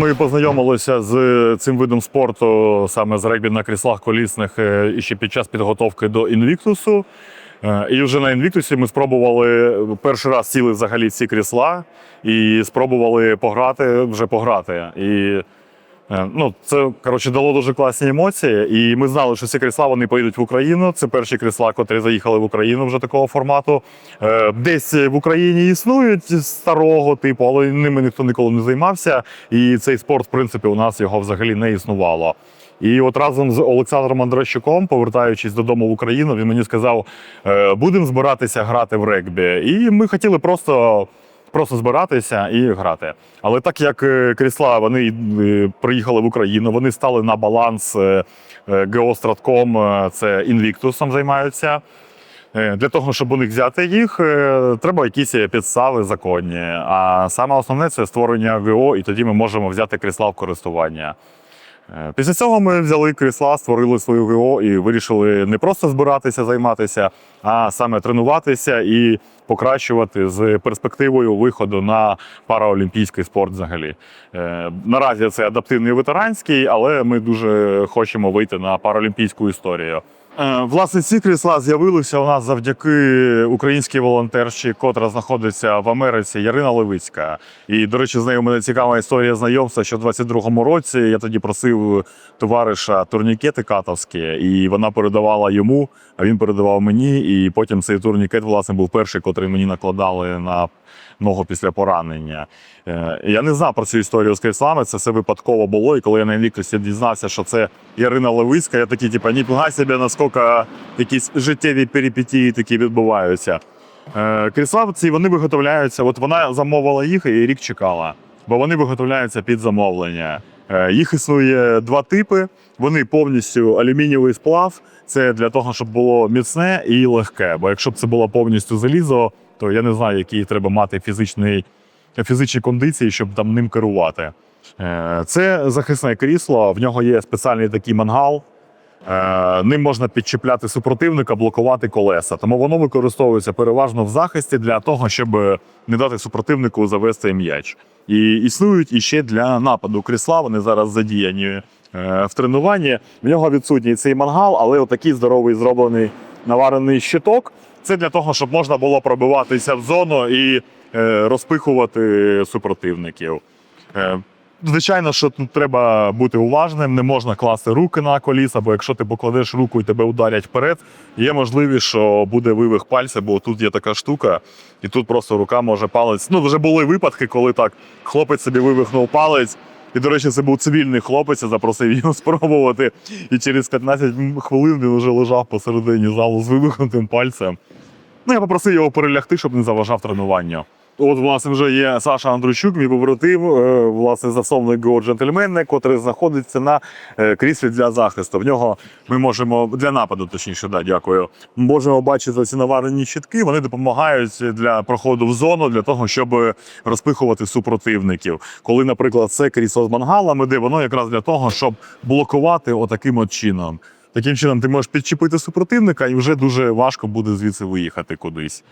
Ми познайомилися з цим видом спорту саме з регбі на кріслах колісних е, ще під час підготовки до інвіктусу. Е, І вже на інвіктусі ми спробували перший раз сіли взагалі ці крісла і спробували пограти, вже пограти. І Е, Ну, це коротше дало дуже класні емоції, і ми знали, що ці крісла вони поїдуть в Україну. Це перші крісла, котрі заїхали в Україну вже такого формату. Е, Десь в Україні існують старого типу, але ними ніхто ніколи не займався. І цей спорт, в принципі, у нас його взагалі не існувало. І от разом з Олександром Андрощуком, повертаючись додому в Україну, він мені сказав: «Е, будемо збиратися грати в регбі. І ми хотіли просто просто збиратися і грати. Але так як е, крісла вони е, приїхали в Україну, вони стали на баланс Геостратком, е, це інвіктусом займаються. Для того, щоб у них взяти їх, треба якісь підстави законні. А саме основне це створення ГО, і тоді ми можемо взяти крісла в користування. Е, Після цього ми взяли крісла, створили свою ГО і вирішили не просто збиратися, займатися, а саме тренуватися і покращувати з перспективою виходу на параолімпійський спорт взагалі. Е, Наразі це адаптивний ветеранський, але ми дуже хочемо вийти на паралімпійську історію. Е, Власне, ці крісла з'явилися у нас завдяки українській волонтерші, котра знаходиться в Америці, Ярина Левицька. І, до речі, з нею мене цікава історія знайомства, що в 22-му році я тоді просив товариша турнікети катовські, і вона передавала йому, а він передавав мені. І потім цей турнікет, власне, був перший, котрий мені накладали на ногу після поранення. Е, Я не знав про цю історію з кріслами, це все випадково було. І коли я на інвіктусі дізнався, що це Ярина Левицька, я такий, типу, ніфіга собі, наскільки якісь життєві перипетії такі відбуваються. Е, Крісла ці вони виготовляються. От вона замовила їх і рік чекала, бо вони виготовляються під замовлення. Е, Їх існує два типи. Вони повністю алюмінієвий сплав. Це для того, щоб було міцне і легке. Бо якщо б це було повністю залізо, то я не знаю, які треба мати фізичний, фізичні кондиції, щоб там ним керувати. Е, Це захисне крісло, в нього є спеціальний такий мангал. Е, Ним можна підчіпляти супротивника, блокувати колеса. Тому воно використовується переважно в захисті для того, щоб не дати супротивнику завести м'яч. І існують іще для нападу крісла. Вони зараз задіяні е, в тренуванні. В нього відсутній цей мангал, але отакий здоровий зроблений наварений щиток. Це для того, щоб можна було пробиватися в зону і е, розпихувати супротивників. Е, Звичайно, що тут треба бути уважним, не можна класти руки на коліса, бо якщо ти покладеш руку і тебе ударять вперед, є можливість, що буде вивих пальця, бо тут є така штука, і тут просто рука може палець. Ну, вже були випадки, коли так хлопець собі вивихнув палець. І, до речі, це був цивільний хлопець, я запросив його спробувати. І через 15 хвилин він вже лежав посередині залу з вивихнутим пальцем. Ну, я попросив його перелягти, щоб не заважав тренуванню. От, власне, вже є Саша Андрущук, мій побратим, е, власне, засновник Go Gentleman, котрий знаходиться на е, кріслі для захисту. В нього ми можемо для нападу, точніше, да, дякую. Можемо бачити ці наварені щитки. Вони допомагають для проходу в зону для того, щоб розпихувати супротивників. Коли, наприклад, це крісло з мангалами, де воно якраз для того, щоб блокувати отаким от чином. Таким чином, ти можеш підчепити супротивника, і вже дуже важко буде звідси виїхати кудись.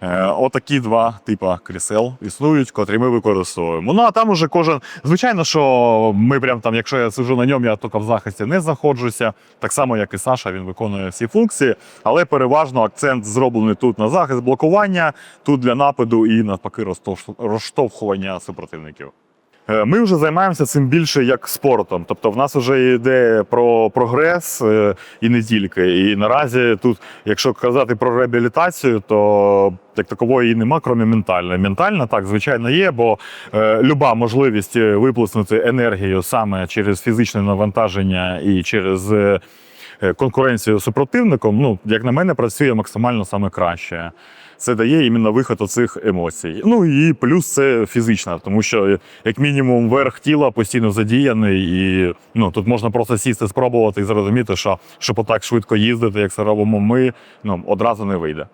Е, Отакі два типи крісел існують, котрі ми використовуємо. Ну а там уже кожен. Звичайно, що ми прям там, якщо я сиджу на ньому, я тільки в захисті не знаходжуся. Так само, як і Саша, він виконує всі функції, але переважно акцент зроблений тут на захист блокування, тут для нападу і навпаки розштовхування супротивників. Е, Ми вже займаємося цим більше як спортом. Тобто, в нас вже йде про прогрес е, і не тільки. І наразі тут, якщо казати про реабілітацію, то як такової і нема, крім ментальної. Ментальна так, звичайно, є, бо е, люба можливість виплеснути енергію саме через фізичне навантаження і через е, конкуренцію з супротивником, ну, як на мене, працює максимально саме краще. Це дає іменно виход оцих емоцій. Ну і плюс це фізична, тому що як мінімум верх тіла постійно задіяний, і ну тут можна просто сісти, спробувати і зрозуміти, що щоб отак швидко їздити, як це робимо ми, ну одразу не вийде.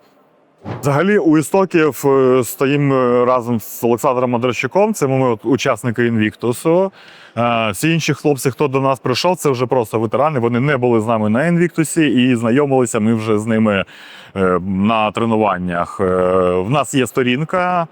Взагалі, у істоків е, стоїмо е, разом з Олександром Андрощуком. Це ми учасники інвіктусу. Е, Всі інші хлопці, хто до нас прийшов, це вже просто ветерани. Вони не були з нами на інвіктусі і знайомилися ми вже з ними на тренуваннях. В нас є сторінка.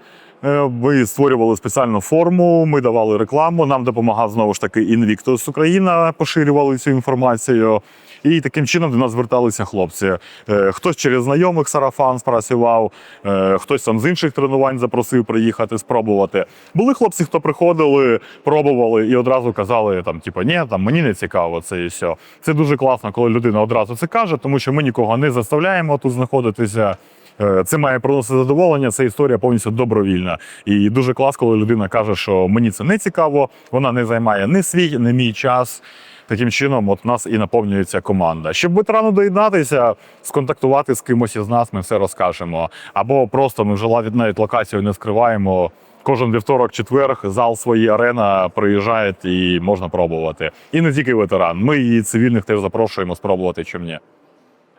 Ми створювали спеціальну форму, ми давали рекламу. Нам допомагав знову ж таки Invictus Україна, поширювали цю інформацію. І таким чином до нас зверталися хлопці. Е, Хтось через знайомих сарафан спрацював, е, хтось там з інших тренувань запросив приїхати, спробувати. Були хлопці, хто приходили, пробували і одразу казали, там, типу, ні, там мені не цікаво це і все. Це дуже класно, коли людина одразу це каже, тому що ми нікого не заставляємо тут знаходитися. Е, Це має приносити задоволення, це історія повністю добровільна. І дуже клас, коли людина каже, що мені це не цікаво, вона не займає ні свій, ні мій час. Таким чином, от нас і наповнюється команда. Щоб ветерану доєднатися, сконтактувати з кимось із нас, ми все розкажемо. Або просто ми вже навіть локацію не скриваємо. Кожен вівторок, четверг, зал свої арена приїжджає і можна пробувати. І не тільки ветеран. Ми і цивільних теж запрошуємо спробувати, чим ні.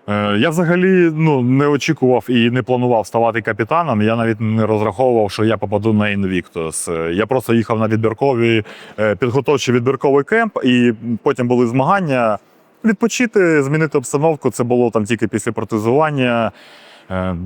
Е, Я взагалі ну, не очікував і не планував ставати капітаном. Я навіть не розраховував, що я попаду на Invictus. Е, Я просто їхав на відбіркові, е, підготовчий відбірковий кемп, і потім були змагання. Відпочити, змінити обстановку. Це було там тільки після протезування.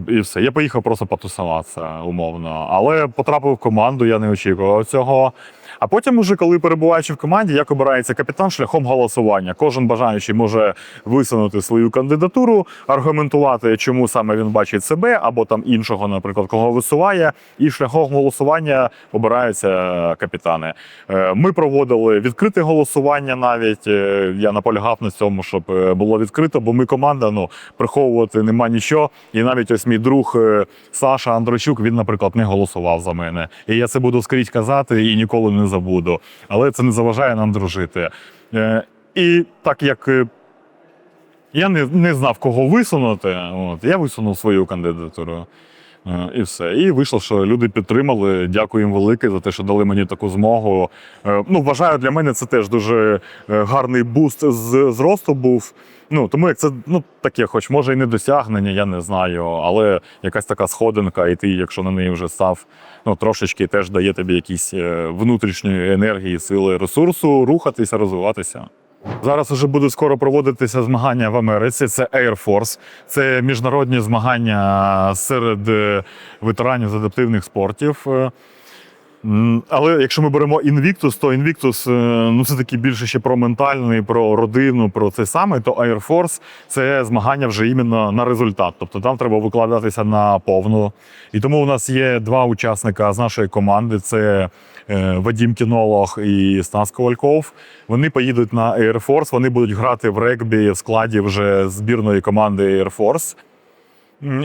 І все. Я поїхав просто потусуватися умовно. Але потрапив в команду, я не очікував цього. А потім, уже коли перебуваючи в команді, як обирається капітан шляхом голосування. Кожен бажаючий може висунути свою кандидатуру, аргументувати, чому саме він бачить себе, або там іншого, наприклад, кого висуває. І шляхом голосування обираються капітани. Е, Ми проводили відкрите голосування навіть. Е, Я наполягав на цьому, щоб е, було відкрито, бо ми команда, ну приховувати нема нічого. І навіть ось мій друг е, Саша Андрощук, він, наприклад, не голосував за мене. І я це буду скрізь казати і ніколи не забуду. Але це не заважає нам дружити. Е, І так як е, я не, не знав, кого висунути, от, я висунув свою кандидатуру. Е, І все. І вийшло, що люди підтримали. Дякую їм велике за те, що дали мені таку змогу. Е, Ну, вважаю, для мене це теж дуже е, гарний буст з зросту був. Ну, тому як це ну, таке, хоч може і не досягнення, я не знаю, але якась така сходинка, і ти, якщо на неї вже став, ну трошечки теж дає тобі якісь внутрішньої енергії, сили, ресурсу рухатися, розвиватися. Зараз вже будуть скоро проводитися змагання в Америці. Це Air Force, це міжнародні змагання серед е, ветеранів з адаптивних спортів. Але якщо ми беремо Invictus, то Invictus е, ну, це такий більше ще про ментальний, про родину, про це саме, то Air Force це змагання вже іменно на результат. Тобто там треба викладатися на повну. І тому у нас є два учасника з нашої команди: це е, Вадім Кінолог і Стас Ковальков. Вони поїдуть на Air Force, вони будуть грати в регбі в складі вже збірної команди Air Force.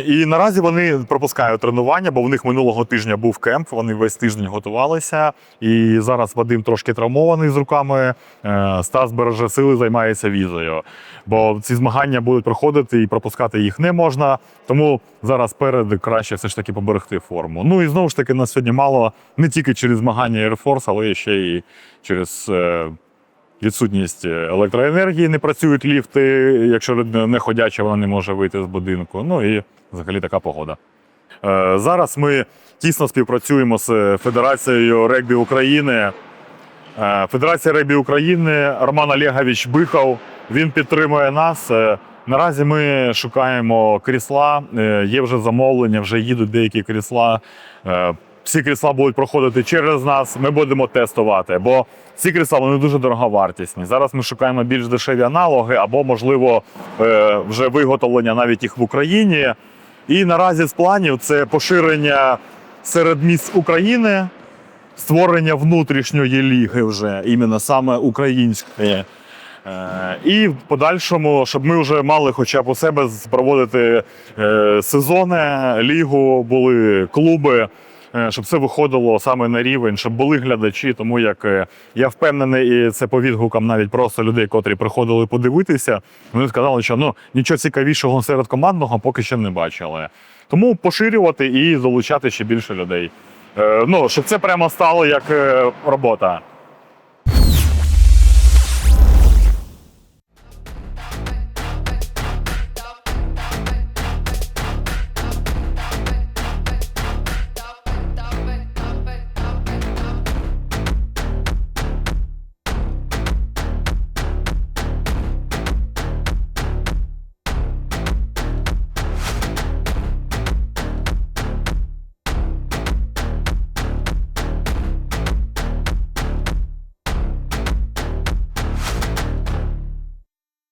І наразі вони пропускають тренування, бо в них минулого тижня був кемп. Вони весь тиждень готувалися. І зараз Вадим трошки травмований з руками. Е, Стас береже сили, займається візою. Бо ці змагання будуть проходити і пропускати їх не можна. Тому зараз перед краще все ж таки поберегти форму. Ну і знову ж таки, нас сьогодні мало не тільки через змагання Air Force, але ще й через. Е, Відсутність електроенергії, не працюють ліфти. Якщо людина не ходяча, вона не може вийти з будинку. Ну і взагалі така погода. Е, Зараз ми тісно співпрацюємо з Федерацією регбі України. Е, Федерація регбі України Роман Олегович Бихов. Він підтримує нас. Е, Наразі ми шукаємо крісла. Е, Є вже замовлення, вже їдуть деякі крісла. Всі крісла будуть проходити через нас. Ми будемо тестувати, бо ці крісла вони дуже дороговартісні. Зараз ми шукаємо більш дешеві аналоги або, можливо, е, вже виготовлення навіть їх в Україні. І наразі з планів це поширення серед міст України, створення внутрішньої ліги вже іменно саме української. Е, І в подальшому, щоб ми вже мали хоча б у себе проводити е, сезони, лігу, були клуби, щоб це виходило саме на рівень, щоб були глядачі. Тому як е, я впевнений, і це по відгукам навіть просто людей, котрі приходили подивитися. Вони сказали, що ну нічого цікавішого серед командного поки що не бачили. Тому поширювати і залучати ще більше людей. Е, Ну, щоб це прямо стало як е, робота.